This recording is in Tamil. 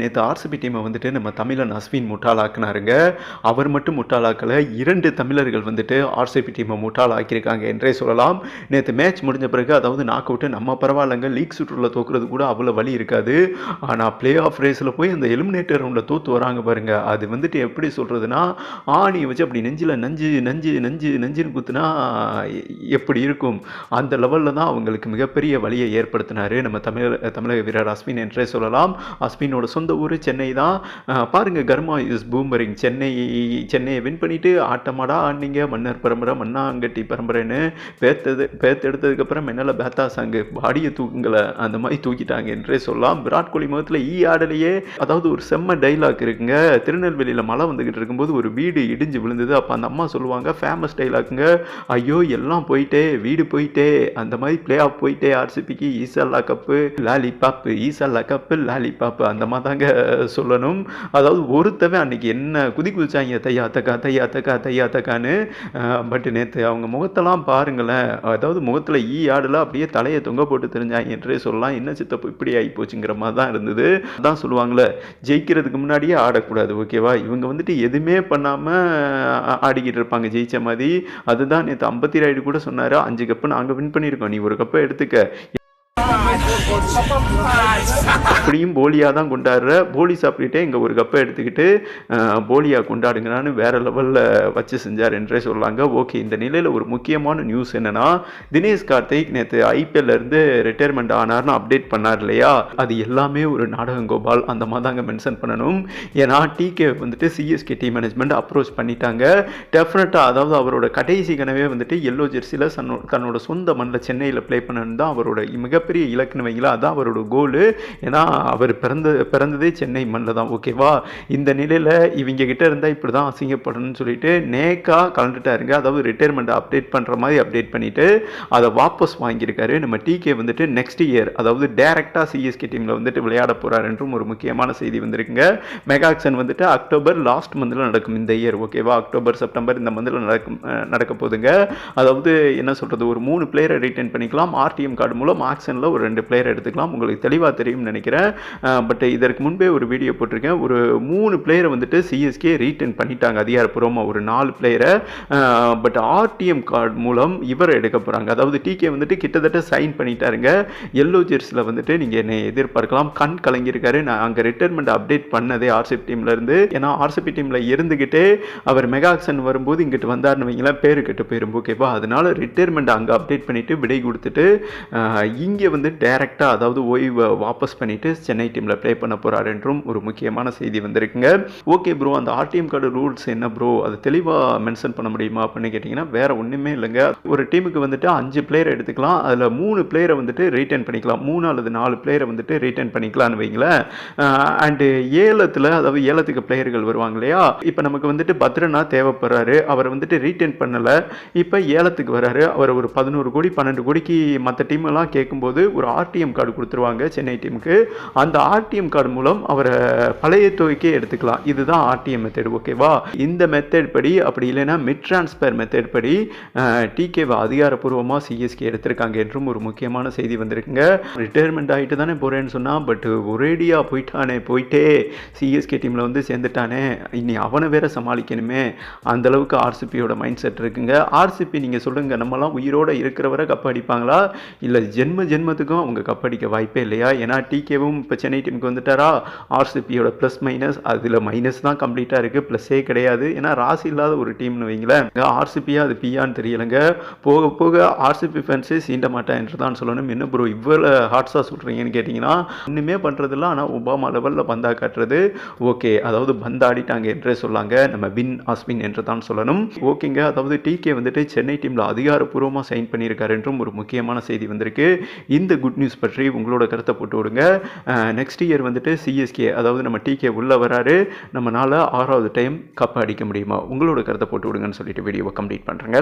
நேற்று ஆர்சிபி டீமை வந்துட்டு நம்ம தமிழன் அஸ்வின் முட்டாளாக்குனாருங்க. அவர் மட்டும் முட்டாளாக்கல இரண்டு தமிழர்கள் வந்துட்டு ஆர்சிபி டீமை முட்டாளாக்கியிருக்காங்க என்றே சொல்லலாம். நேற்று மேட்ச் முடிஞ்ச பிறகு அதாவது நாக் அவுட்டு நம்ம பரவாயில்லைங்க லீக் சுற்றுல தோக்குறது கூட அவ்வளோ வழி இருக்காது. ஆனால் பிளே ஆஃப் ரேஸில் போய் அந்த எலிமினேட்டர் ரவுண்டில் தோற்று வராங்க பாருங்க. அது வந்துட்டு எப்படி சொல்கிறதுனா ஆணி வச்சு அப்படி நெஞ்சில் நஞ்சு நஞ்சு நஞ்சு நஞ்சுன்னு குத்துனா எப்படி இருக்கும்? அந்த லெவலில் தான் அவங்களுக்கு மிகப்பெரிய வழியை ஏற்படுத்தினார் நம்ம தமிழர் தமிழக வீரர் அஸ்வின் என்றே சொல்லலாம். அஸ்வினோட சொந்த ஊர் சென்னை தான். பாருங்கள் கர்மா இஸ் பூமரிங் சென்னை சென்னையை வின் பண்ணிவிட்டு ஆட்டமாடா ஆடினீங்க. மன்னர் பரம்பரை மன்னாங்கட்டி பரம்பரைன்னு பேர்த்தது பேர்த்தெடுத்ததுக்கப்புறம் என்னால் பேத்தா சாங்கு பாடியை தூக்குங்களை அந்த மாதிரி தூக்கிட்டாங்க என்றே சொல்லலாம். விராட் கோலி முகத்தில் ஈ ஆடலையே. அதாவது ஒரு செம்ம டைலாக் இருக்குங்க. திருநெல்வேலியில் மழை வந்துக்கிட்டு இருக்கும்போது ஒரு வீடு இடிஞ்சு விழுந்தது. அப்போ அந்த அம்மா சொல்லுவாங்க ஃபேமஸ் டைலாக்குங்க ஐயோ எல்லாம் போயிட்டே வீடு போயிட்டே அந்த மாதிரி பிளே ஆஃப் போயிட்டே ஆர்சிபிக்கு ஈசல்லா கப்பு லாலிபாப்பு பாப்பு ஈசா கப்பு லாலி பாப்பு அந்த மாதிரி தாங்க சொல்லணும். அதாவது ஒருத்தவன் அன்னைக்கு என்ன குதி குதிச்சாங்க தையா தக்கா தையா தக்கா தையா தக்கான்னு பட் நேற்று அவங்க முகத்தெல்லாம் பாருங்களேன். அதாவது முகத்தில் ஈ ஆடல அப்படியே தலையை தொங்க போட்டு தெரிஞ்சாங்க என்றே சொல்லலாம். என்ன சித்தப்பு இப்படி ஆகி போச்சுங்கிற மாதிரி தான் இருந்தது. அதான் சொல்லுவாங்களே ஜெயிக்கிறதுக்கு முன்னாடியே ஆடக்கூடாது ஓகேவா? இவங்க வந்துட்டு எதுவுமே பண்ணாமல் ஆடிக்கிட்டு இருப்பாங்க ஜெயிச்ச மாதிரி. அதுதான் நேற்று அம்பத்தி ராயுடு கூட சொன்னார் அஞ்சு கப்பு நாங்கள் வின் பண்ணியிருக்கோம். நீ ஒரு கப்பை எடுத்துக்க. அப்படியும் போலியாக தான் கொண்டாடுற. போலி சாப்பிட்டுட்டே இங்கே ஒரு கப்பை எடுத்துக்கிட்டு போலியாக கொண்டாடுங்கிறான்னு கொண்டாடுங்கன்னு லெவலில் வச்சு செஞ்சார் என்றே சொல்லாங்க. ஓகே இந்த நிலையில் ஒரு முக்கியமான நியூஸ் என்னென்னா தினேஷ் கார்த்திக் நேற்று ஐபிஎல்லேருந்து ரிட்டையர்மெண்ட் ஆனார்னு அப்டேட் பண்ணார் இல்லையா? அது எல்லாமே ஒரு நாடகம் கோபால். அந்த மாதிரி தாங்க மென்ஷன் பண்ணணும். ஏன்னா டிகே வந்துட்டு சிஎஸ்கே டீம் மேனேஜ்மெண்ட் அப்ரோச் பண்ணிட்டாங்க. டெஃபினட்டாக அதாவது அவரோட கடைசி கனவே வந்துட்டு எல்லோ ஜெர்சியில் தன்னோட சொந்த மண்ணில் சென்னையில் ப்ளே பண்ணணும் தான் அவரோட மிகப்பெரிய இலக்குன்னு வைங்களா அதான் அவரோட கோலு ஏன்னா அவர் பிறந்த பிறந்ததே சென்னை மண்ணில் தான் ஓகேவா இந்த நிலையில் இவங்க கிட்ட இருந்தால் இப்படி தான் அசிங்கப்படணும்னு சொல்லிட்டு நேக்காக கலந்துட்டாருங்க. அதாவது ரிட்டையர்மெண்ட் அப்டேட் பண்ணுற மாதிரி அப்டேட் பண்ணிவிட்டு அதை வாபஸ் வாங்கியிருக்காரு. நம்ம டிகே வந்துட்டு நெக்ஸ்ட் இயர் அதாவது டேரெக்டாக சிஎஸ்கே டீமில் வந்துட்டு விளையாட போகிறார் என்றும் ஒரு முக்கியமான செய்தி வந்திருக்குங்க. மெகாக்சன் வந்துட்டு அக்டோபர் லாஸ்ட் மந்தில் நடக்கும் இந்த இயர் ஓகேவா அக்டோபர் செப்டம்பர் இந்த மந்தில் நடக்கும் நடக்க போகுதுங்க. அதாவது என்ன சொல்கிறது ஒரு மூணு பிளேயரை ரிட்டைன் பண்ணிக்கலாம். ஆர்டிஎம் கார்டு மூலம் ஆப்ஷனில் ஒரு ரெண்டு பிளேயர் எடுத்துக்கலாம். உங்களுக்கு தெளிவாக தெரியும்னு நினைக்கிறேன். பட் இதற்கு முன்பே ஒரு வீடியோ போட்டிருக்கேன். ஒரு மூணு பிளேயரை வந்துட்டு சிஎஸ்கே ரீட்டர்ன் பண்ணிட்டாங்க. அதிகாரப்பூர்வமாக ஒரு நாலு பிளேயரை பட் ஆர்டிஎம் கார்டு மூலம் இவரை எடுக்க போகிறாங்க அதாவது டிகே வந்துட்டு கிட்டத்தட்ட சைன் பண்ணிட்டாருங்க. எல்லோ ஜெர்ஸில் வந்துட்டு நீங்கள் என்னை எதிர்பார்க்கலாம். கண் கலங்கியிருக்காரு. நான் அங்கே ரிட்டைர்மெண்ட் அப்டேட் பண்ணதே ஆர்சிபி டீம்லேருந்து ஏன்னா ஆர்சிபி டீமில் இருந்துக்கிட்டே அவர் மெகாக்சன் வரும்போது இங்கிட்டு வந்தார்னு வைங்களேன். பேரு கெட்டு போயிடும் ஓகேவா அதனால ரிட்டைர்மெண்ட் அங்கே அப்டேட் பண்ணிட்டு விடை கொடுத்துட்டு இங்கே வந்து டைரெக்டாக அதாவது ஓய்வை வாபஸ் பண்ணிட்டு சென்னை டீமில் ப்ளே பண்ண போகிறார் என்றும் ஒரு முக்கியமான செய்தி வந்திருக்குங்க. ஓகே ப்ரோ அந்த ஆர்டிஎம் கார்டு ரூல்ஸ் என்ன ப்ரோ அது தெளிவாக மென்ஷன் பண்ண முடியுமா அப்படின்னு கேட்டிங்கன்னா வேற ஒன்றுமே இல்லைங்க. ஒரு டீமுக்கு வந்துட்டு அஞ்சு பிளேயர் எடுத்துக்கலாம். அதில் மூணு பிளேயரை வந்துட்டு ரீட்டைன் பண்ணிக்கலாம். மூணு அல்லது நாலு பிளேயரை வந்துட்டு ரீட்டைன் பண்ணிக்கலாம்னு வைங்களேன். அண்டு ஏலத்தில் அதாவது ஏலத்துக்கு பிளேயர்கள் வருவாங்க இல்லையா? இப்போ நமக்கு வந்துட்டு பத்ரனா தேவைப்படுறாரு. அவரை வந்துட்டு ரீட்டைன் பண்ணலை. இப்போ ஏலத்துக்கு வராரு. அவர் ஒரு பதினோரு கோடி பன்னெண்டு கோடிக்கு மற்ற டீமெல்லாம் கேட்கும்போது போது ஒரு ஆர்டிஎம் கார்டு கொடுத்துருவாங்க சென்னை டீமுக்கு. அந்த ஆர்டிஎம் கார்டு மூலம் அவரை பழைய தொகைக்கே எடுத்துக்கலாம். இதுதான் ஆர்டிஎம் மெத்தட் ஓகேவா இந்த மெத்தட் படி அப்படி இல்லைன்னா மிட் டிரான்ஸ்பர் மெத்தட் படி டிகேவை அதிகாரப்பூர்வமாக சிஎஸ்கே எடுத்திருக்காங்க என்றும் ஒரு முக்கியமான செய்தி வந்திருக்குங்க. ரிட்டையர்மெண்ட் ஆகிட்டு தானே போகிறேன்னு சொன்னால் பட் ஒரேடியாக போயிட்டானே போயிட்டே. சிஎஸ்கே டீமில் வந்து சேர்ந்துட்டானே. இனி அவனை வேற சமாளிக்கணுமே. அந்த அளவுக்கு ஆர்சிபியோட மைண்ட் செட் இருக்குங்க. ஆர்சிபி நீங்கள் சொல்லுங்கள் நம்மலாம் உயிரோட இருக்கிறவரை கப் அடிப்பாங்களா இல்லை ஜென்ம ஜென்மத்துக்கும் அவங்க கப்படிக்க வாய்ப்பே இல்லையா? ஏன்னா டிகேவும் இப்போ சென்னை டீமுக்கு வந்துட்டாரா? ஆர்சிபியோட ப்ளஸ் மைனஸ் அதில் மைனஸ் தான் கம்ப்ளீட்டாக இருக்குது ப்ளஸ்ஸே கிடையாது. ஏன்னா ராசி இல்லாத ஒரு டீம்னு வைங்களேன். ஆர்சிபியா அது பியான்னு தெரியலைங்க. போக போக ஆர்சிபி ஃபேன்ஸே சீண்ட மாட்டேன் என்று தான் சொல்லணும். என்ன ப்ரோ இவ்வளோ ஹாட்ஸாக சொல்கிறீங்கன்னு கேட்டிங்கன்னா ஒன்றுமே பண்ணுறதில்ல ஆனால் ஒபாமா லெவலில் பந்தா காட்டுறது. ஓகே அதாவது பந்தாடிட்டாங்க என்றே சொல்லாங்க. நம்ம வின் அஸ்வின் என்று தான் சொல்லணும். ஓகேங்க அதாவது டிகே வந்துட்டு சென்னை டீமில் அதிகாரப்பூர்வமாக சைன் பண்ணியிருக்காரு என்றும் ஒரு முக்கியமான செய்தி வந்திருக்கு. இந்த குட் நியூஸ் பற்றி உங்களோட கருத்தை போட்டு விடுங்க. நெக்ஸ்ட் இயர் வந்துட்டு சிஎஸ்கே அதாவது நம்ம டிகே உள்ளே வராரு. நம்மளால் ஆறாவது டைம் கப் அடிக்க முடியுமா? உங்களோட கருத்தை போட்டு விடுங்கன்னு சொல்லிட்டு வீடியோவை கம்ப்ளீட் பண்ணுறேங்க